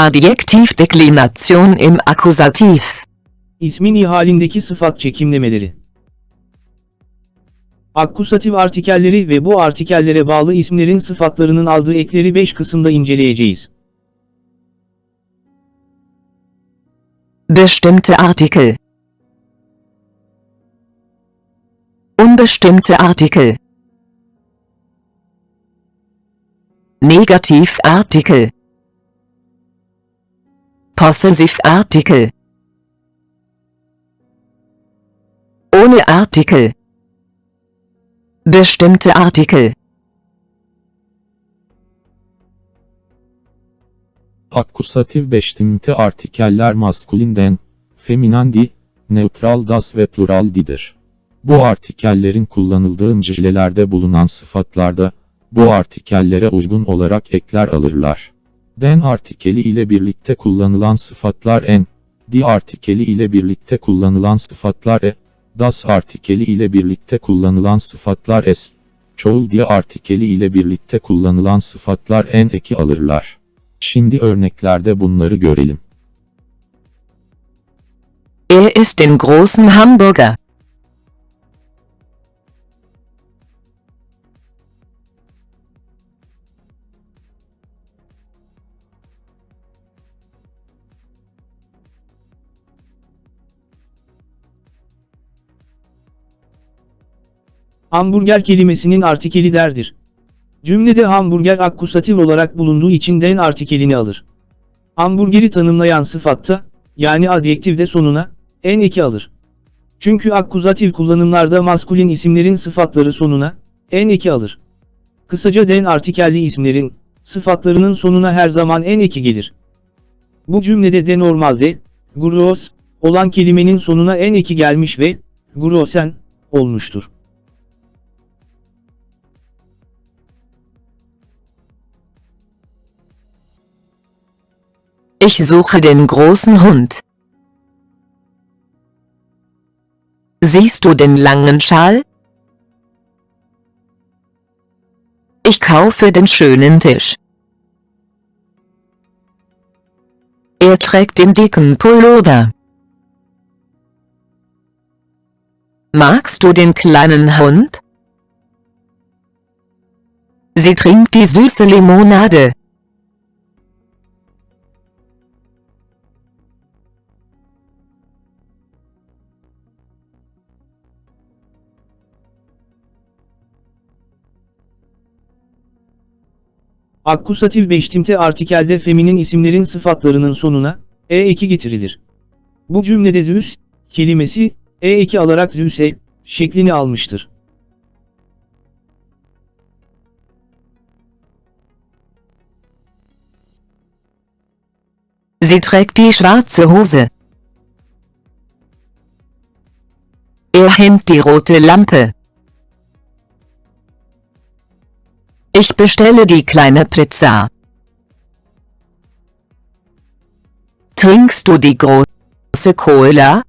Adjektivdeklination im Akkusativ. İsmin halindeki sıfat çekimlemeleri. Akkusatif artikelleri ve bu artikellere bağlı isimlerin sıfatlarının aldığı ekleri 5 kısımda inceleyeceğiz. Bestimmte Artikel. Unbestimmte Artikel. Negativartikel. Possessivartikel. Ohne Artikel. Bestimmte Artikel. Akkusatif beştimte artikeller maskülinden, feminandi, neutral das ve plural didir. Bu artikellerin kullanıldığı cümlelerde bulunan sıfatlarda, bu artikellere uygun olarak ekler alırlar. Den artikeli ile birlikte kullanılan sıfatlar en, di artikeli ile birlikte kullanılan sıfatlar e, das artikeli ile birlikte kullanılan sıfatlar es, çoğul di artikeli ile birlikte kullanılan sıfatlar en eki alırlar. Şimdi örneklerde bunları görelim. Er ist den großen Hamburger. Hamburger kelimesinin artikeli derdir. Cümlede hamburger akkusatif olarak bulunduğu için den artikelini alır. Hamburgeri tanımlayan sıfatta, yani adjektifde sonuna, en eki alır. Çünkü akkusatif kullanımlarda maskülin isimlerin sıfatları sonuna, en eki alır. Kısaca den artikelli isimlerin, sıfatlarının sonuna her zaman en eki gelir. Bu cümlede de normalde, gross, olan kelimenin sonuna en eki gelmiş ve, grossen, olmuştur. Ich suche den großen Hund. Siehst du den langen Schal? Ich kaufe den schönen Tisch. Er trägt den dicken Pullover. Magst du den kleinen Hund? Sie trinkt die süße Limonade. Akkusatif beştimte artikelde feminin isimlerin sıfatlarının sonuna, e2 getirilir. Bu cümlede Zeus, kelimesi, e2 alarak Zeus'e, şeklini almıştır. Sie trägt die schwarze Hose. Er hemmt die rote Lampe. Ich bestelle die kleine Pizza. Trinkst du die große Cola?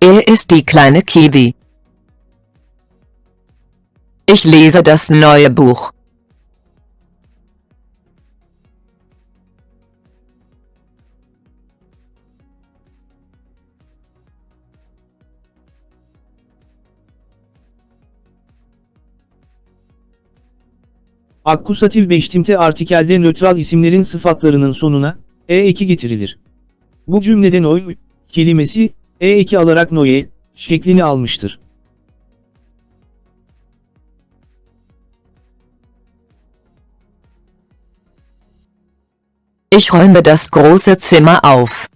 Er ist die kleine Kiwi. Ich lese das neue Buch. Akkusatif beştimte artikelde nötral isimlerin sıfatlarının sonuna, e2 getirilir. Bu cümlede noy, kelimesi, e2 alarak noye, şeklini almıştır. Ich räume das große Zimmer auf.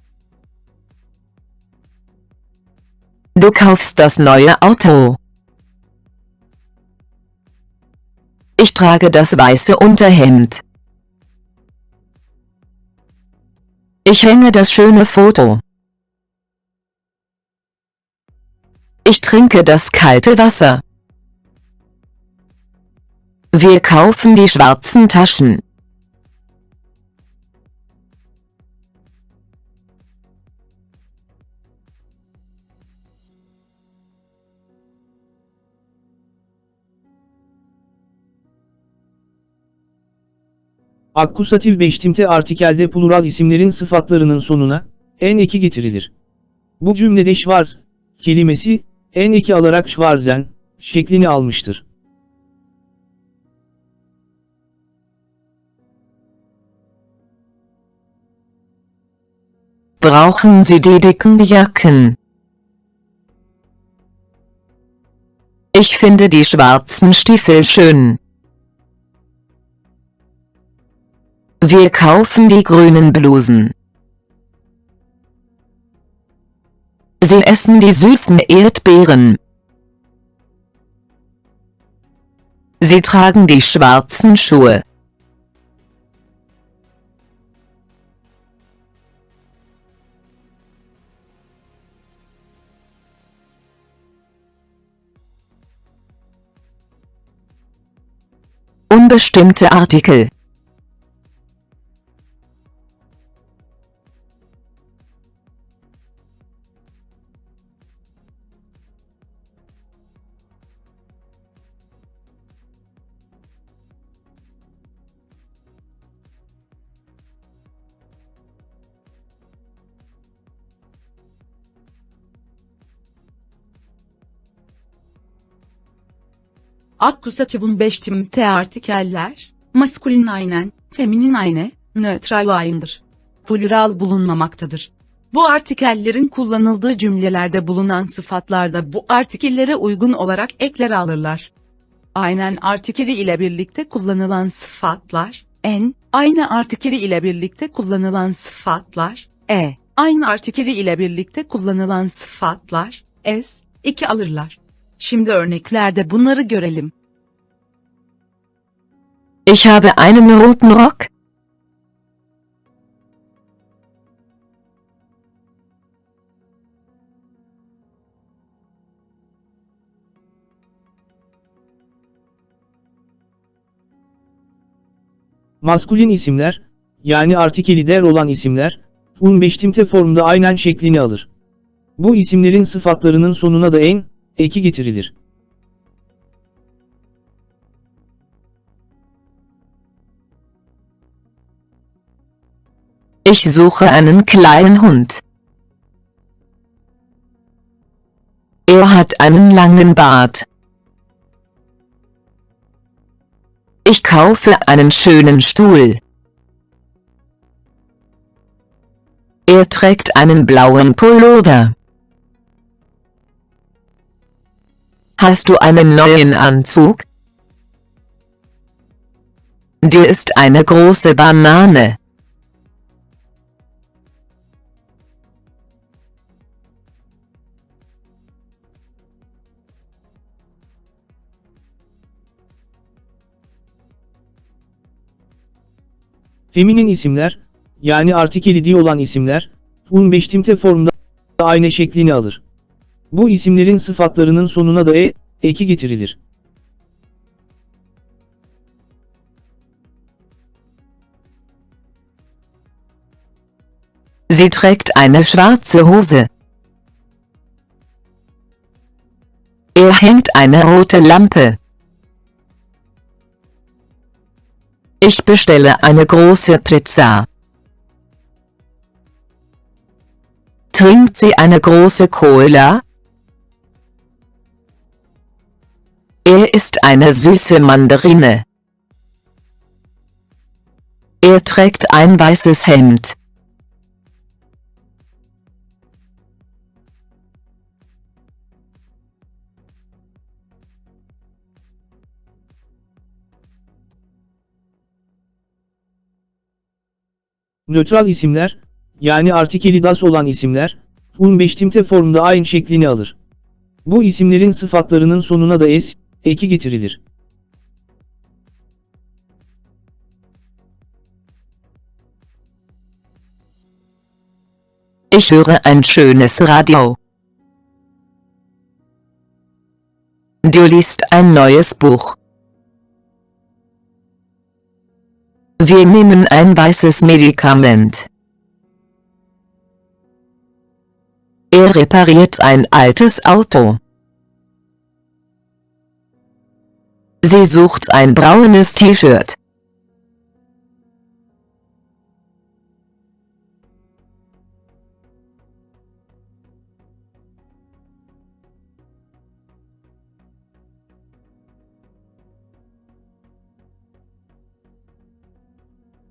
Du kaufst das neue Auto. Ich trage das weiße Unterhemd. Ich hänge das schöne Foto. Ich trinke das kalte Wasser. Wir kaufen die schwarzen Taschen. Akkusatif beştimte artikelde plural isimlerin sıfatlarının sonuna en eki getirilir. Bu cümlede Schwarz kelimesi en eki alarak Schwarzen şeklini almıştır. Brauchen Sie die dicken Jacken? Ich finde die schwarzen Stiefel schön. Wir kaufen die grünen Blusen. Sie essen die süßen Erdbeeren. Sie tragen die schwarzen Schuhe. Unbestimmte Artikel. Akkusativun beştimte artikeller, maskulin aynen, feminin ayne, nötral aynıdır. Plural bulunmamaktadır. Bu artikellerin kullanıldığı cümlelerde bulunan sıfatlar da bu artikellere uygun olarak ekler alırlar. Aynen artikeli ile birlikte kullanılan sıfatlar, en, aynı artikeli ile birlikte kullanılan sıfatlar, e, aynı artikeli ile birlikte kullanılan sıfatlar, es, iki alırlar. Şimdi örneklerde bunları görelim. Ich habe einen roten Rock. Maskulin isimler, yani artikeli der olan isimler, un beştimte formda aynen şeklini alır. Bu isimlerin sıfatlarının sonuna da en, eki getirilir. Ich suche einen kleinen Hund. Er hat einen langen Bart. Ich kaufe einen schönen Stuhl. Er trägt einen blauen Pullover. Hast du einen neuen Anzug? Dir ist eine große Banane. Feminin isimler, yani artikeli di olan isimler, un beştimte formda aynı şeklini alır. Bu isimlerin sıfatlarının sonuna da e, eki getirilir. Sie trägt eine schwarze Hose. Er hängt eine rote Lampe. Ich bestelle eine große Pizza. Trinkt sie eine große Cola? Er ist eine süße Mandarine. Er trägt ein weißes Hemd. Nötral isimler, yani artikeli das olan isimler, un beştimte formda aynı şeklini alır. Bu isimlerin sıfatlarının sonuna da es, eki getirilir. Ich höre ein schönes Radio. Du liest ein neues Buch. Wir nehmen ein weißes Medikament. Er repariert ein altes Auto. Sie sucht ein braunes T-Shirt.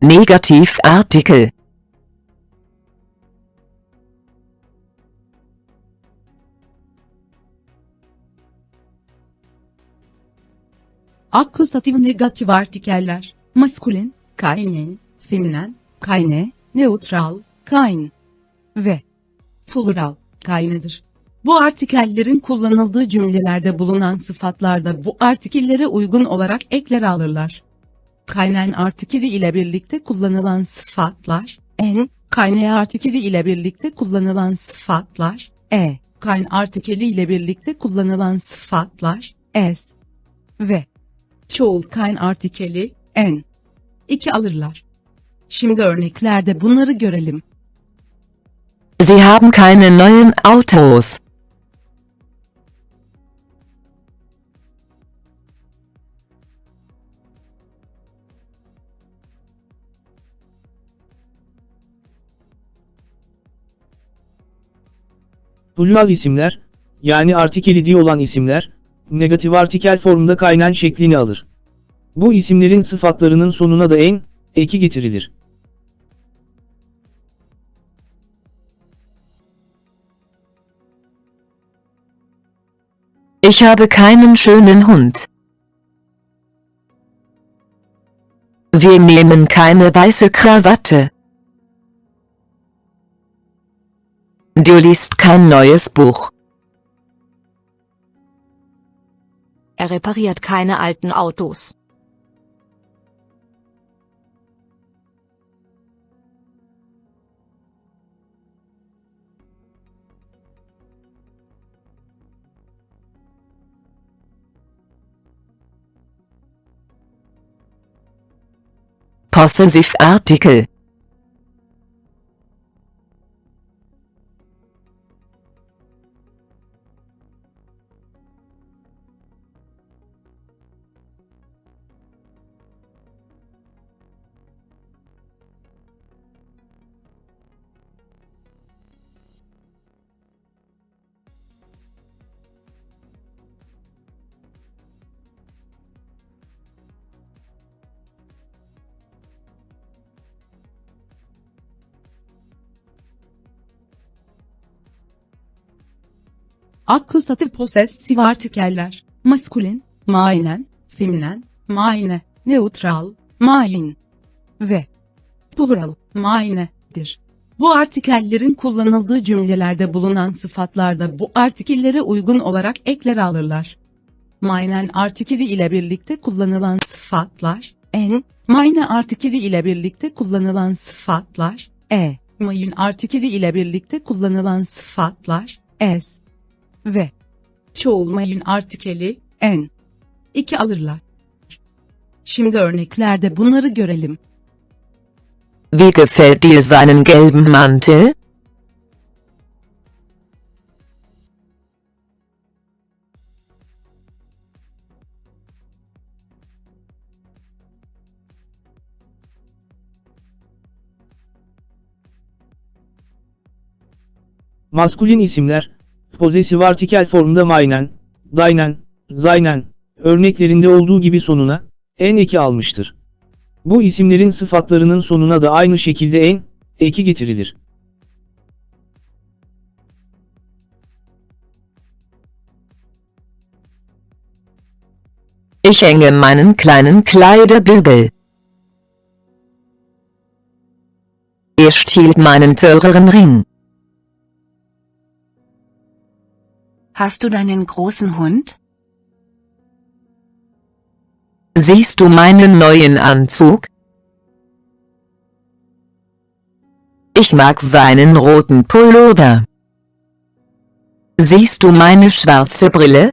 Negativartikel Akkusatif negatif artikeller. Maskulin, kainin, feminen, kayne, neutral, kain ve plural, kaynedir. Bu artikellerin kullanıldığı cümlelerde bulunan sıfatlar da bu artikellere uygun olarak ekler alırlar. Kaynen artikeli ile birlikte kullanılan sıfatlar, en, kayne artikeli ile birlikte kullanılan sıfatlar, e, kayn artikeli ile birlikte kullanılan sıfatlar, es ve çoğul kayn artikeli, en, iki alırlar. Şimdi örneklerde bunları görelim. Sie haben keine neuen Autos. Plural isimler, yani artikelidi olan isimler, negatif artikel formda kaynen şeklini alır. Bu isimlerin sıfatlarının sonuna da en, eki getirilir. Ich habe keinen schönen Hund. Wir nehmen keine weiße Krawatte. Du liest kein neues Buch. Er repariert keine alten Autos. Possessivartikel. Akkusatif posesif artikeller. Maskulin, mainen, feminen, maine, neutral, main ve plural, mainedir. Bu artikellerin kullanıldığı cümlelerde bulunan sıfatlar da bu artikellere uygun olarak ekler alırlar. Mainen artikeli ile birlikte kullanılan sıfatlar, en, maine artikeli ile birlikte kullanılan sıfatlar, e, mayın artikeli ile birlikte kullanılan sıfatlar, es, ve çoğulmayın artikeli en iki alırlar. Şimdi örneklerde bunları görelim. Wie gefällt dir seinen gelben Mantel? Maskulin isimler, pozesif artikel formda mainen, dainen, zaynen, örneklerinde olduğu gibi sonuna, en eki almıştır. Bu isimlerin sıfatlarının sonuna da aynı şekilde en, eki getirilir. Ich hänge meinen kleinen Kleiderbügel. Er stiehlt meinen teuren Ring. Hast du deinen großen Hund? Siehst du meinen neuen Anzug? Ich mag seinen roten Pullover. Siehst du meine schwarze Brille?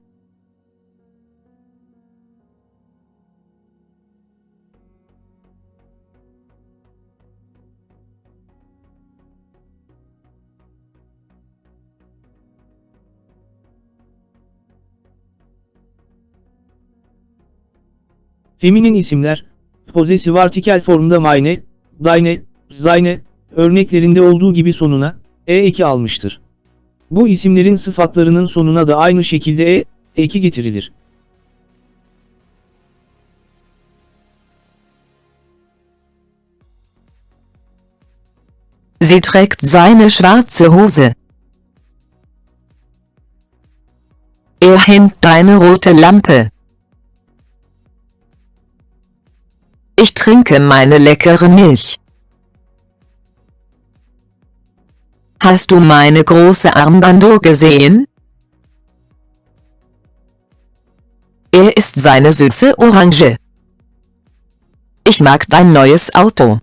Feminin isimler, pozesif artikel formda meine, deine, seine, örneklerinde olduğu gibi sonuna, e eki almıştır. Bu isimlerin sıfatlarının sonuna da aynı şekilde e, eki getirilir. Sie trägt seine schwarze Hose. Er hängt deine rote Lampe. Ich trinke meine leckere Milch. Hast du meine große Armbanduhr gesehen? Er ist seine süße Orange. Ich mag dein neues Auto.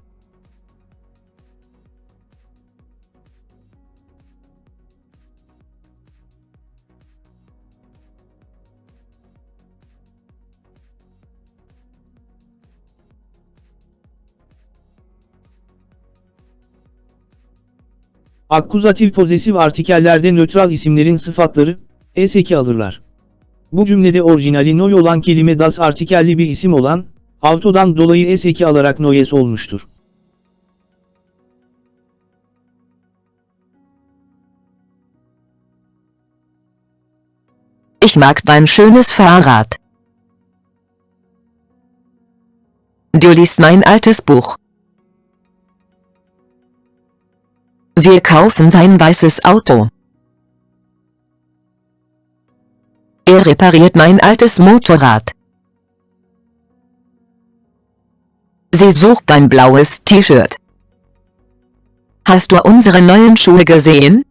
Akkuzatif pozesif artikellerde nötral isimlerin sıfatları, s eki alırlar. Bu cümlede orijinali noy olan kelime das artikelli bir isim olan, autodan dolayı s eki alarak noyes olmuştur. Ich mag dein schönes Fahrrad. Du liest mein altes Buch. Wir kaufen sein weißes Auto. Er repariert mein altes Motorrad. Sie sucht dein blaues T-Shirt. Hast du unsere neuen Schuhe gesehen?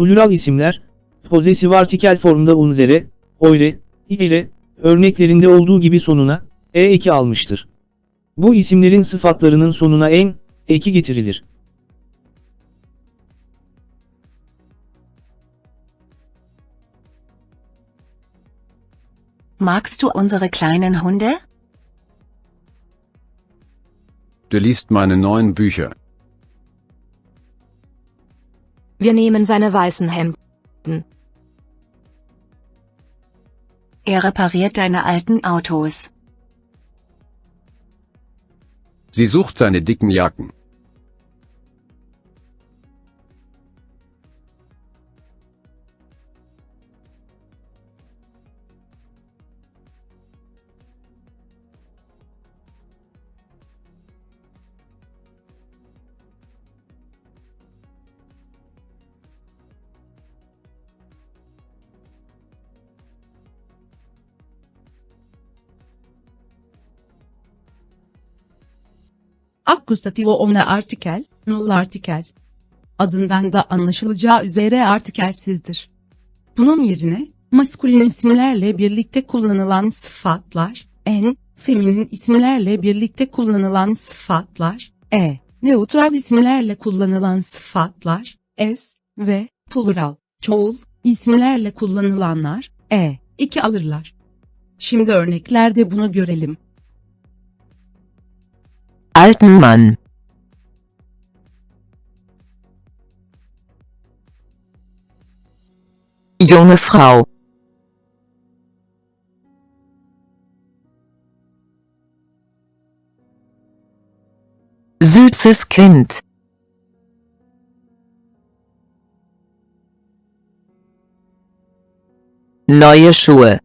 Plural isimler, pozesif artikel formda unzere, oyre, ire, örneklerinde olduğu gibi sonuna, e eki almıştır. Bu isimlerin sıfatlarının sonuna en, eki getirilir. Magst du unsere kleinen Hunde? Du liest meine neuen Bücher. Wir nehmen seine weißen Hemden. Er repariert deine alten Autos. Sie sucht seine dicken Jacken. Akkusativo ona artikel, null artikel. Adından da anlaşılacağı üzere artikelsizdir. Bunun yerine, maskülin isimlerle birlikte kullanılan sıfatlar, en, feminin isimlerle birlikte kullanılan sıfatlar, e, neutral isimlerle kullanılan sıfatlar, s ve plural, çoğul, isimlerle kullanılanlar, e, iki alırlar. Şimdi örneklerde bunu görelim. Alten Mann. Junge Frau. Süßes Kind. Neue Schuhe.